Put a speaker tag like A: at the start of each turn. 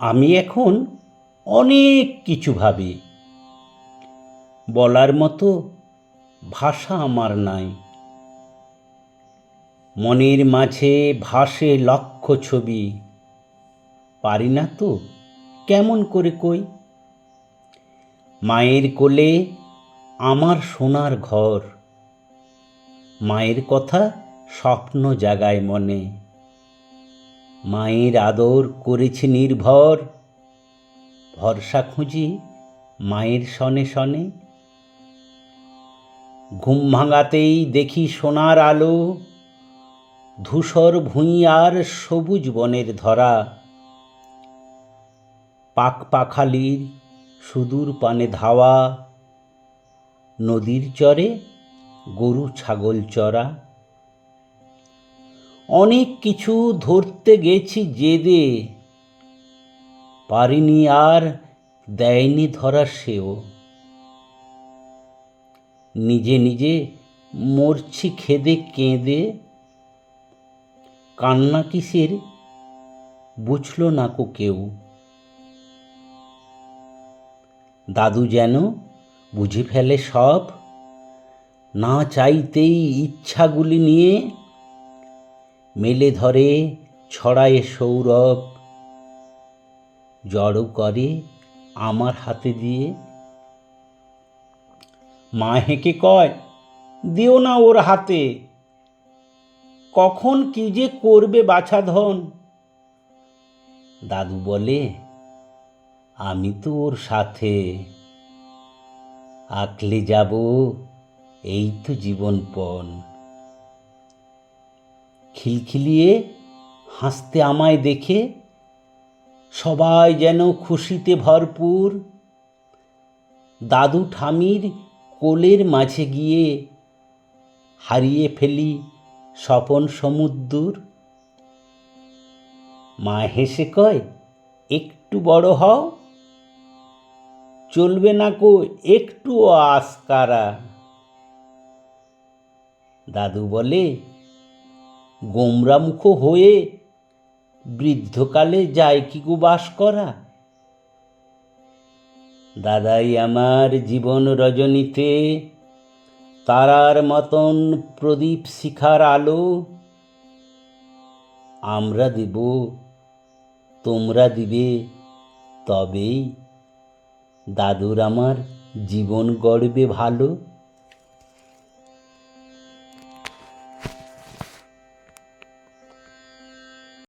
A: আমি এখন অনেক কিছু ভাবি। বলার মতো ভাষা আমার নাই। মনের মাঝে ভাসে লক্ষ ছবি। পারি না তো কেমন করে কই? মায়ের কোলে আমার সোনার ঘর। মায়ের কথা স্বপ্ন জাগায় মনে। মায়ের আদর করেছে নির্ভর। ভরসা খুঁজি মায়ের সনে সনে ঘুম ভাঙাতেই দেখি সোনার আলো। ধূসর ভুঁই আর সবুজ বনের ধরা। পাক পাখালির সুদূর পানে ধাওয়া। নদীর চরে গরু ছাগল চরা। অনেক কিছু ধরতে গেছি জেদে। পারিনি আর দেয়নি ধরা সেও। নিজে নিজে মরছি খেদে কেঁদে। কান্না কিসের? বুঝল না কো কেউ। দাদু যেন বুঝে ফেলে সব। না চাইতেই ইচ্ছাগুলি নিয়ে মেলে ধরে, ছড়ায় সৌরভ। জড়ো করে আমার হাতে দিয়ে। মা হেঁকে কয়, দিও না ওর হাতে। কখন কি যে করবে বাছাধন দাদু বলে, আমি তো ওর সাথে। আঁকলে যাব, এই তো জীবনপণ খিলখিলিয়ে হাসতে আমায় দেখে সবাই যেন খুশিতে ভরপুর। দাদু ঠামির কোলের মাঝে গিয়ে হারিয়ে ফেলি স্বপন সমুদ্র মা হেসে কয়, একটু বড় হও। চলবে না কো একটু আস্কারা। দাদু বলে গোমরামুখ হয়ে বৃদ্ধকালে যায় কি গো বাস করা? দাদাই আমার জীবন রজনীতে তারার মতন প্রদীপ শিখার আলো। আমরা দিব, তোমরা দিবে, তবেই দাদুর আমার জীবন গড়বে ভালো।